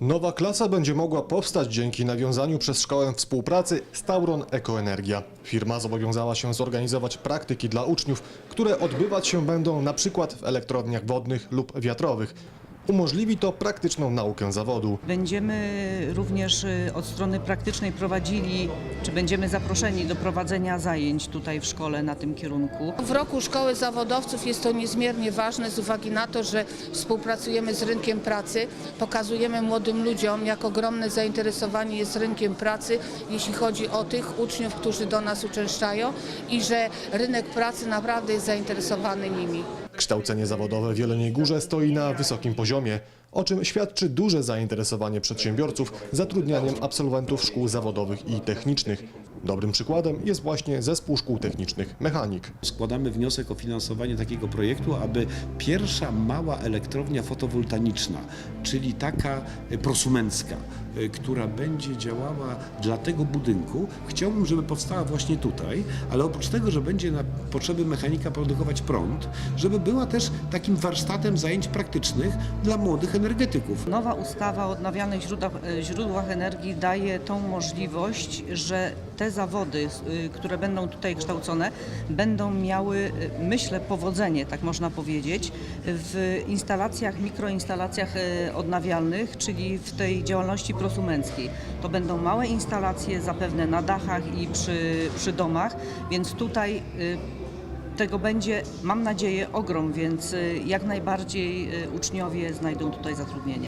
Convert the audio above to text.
Nowa klasa będzie mogła powstać dzięki nawiązaniu przez szkołę współpracy z Tauron Ekoenergia. Firma zobowiązała się zorganizować praktyki dla uczniów, które odbywać się będą na przykład w elektrowniach wodnych lub wiatrowych. Umożliwi to praktyczną naukę zawodu. Będziemy również y, od strony praktycznej prowadzili, czy będziemy zaproszeni do prowadzenia zajęć tutaj w szkole na tym kierunku. W roku szkoły zawodowców jest to niezmiernie ważne z uwagi na to, że współpracujemy z rynkiem pracy, pokazujemy młodym ludziom, jak ogromne zainteresowanie jest rynkiem pracy, jeśli chodzi o tych uczniów, którzy do nas uczęszczają i że rynek pracy naprawdę jest zainteresowany nimi. Kształcenie zawodowe w Jeleniej Górze stoi na wysokim poziomie, o czym świadczy duże zainteresowanie przedsiębiorców zatrudnianiem absolwentów szkół zawodowych i technicznych. Dobrym przykładem jest właśnie Zespół Szkół Technicznych Mechanik. Składamy wniosek o finansowanie takiego projektu, aby pierwsza mała elektrownia fotowoltaiczna, czyli taka e, prosumencka, e, która będzie działała dla tego budynku, chciałbym, żeby powstała właśnie tutaj, ale oprócz tego, że będzie na potrzeby mechanika produkować prąd, żeby była też takim warsztatem zajęć praktycznych dla młodych energetyków. Nowa ustawa o odnawialnych źródłach, y, źródłach energii daje tą możliwość, że te zawody, y, które będą tutaj kształcone, będą miały, y, myślę, powodzenie, tak można powiedzieć, w instalacjach, mikroinstalacjach y, odnawialnych, czyli w tej działalności prosumenckiej. To będą małe instalacje, zapewne na dachach i przy, przy domach, więc tutaj y, tego będzie, mam nadzieję, ogrom, więc y, jak najbardziej y, uczniowie znajdą tutaj zatrudnienie.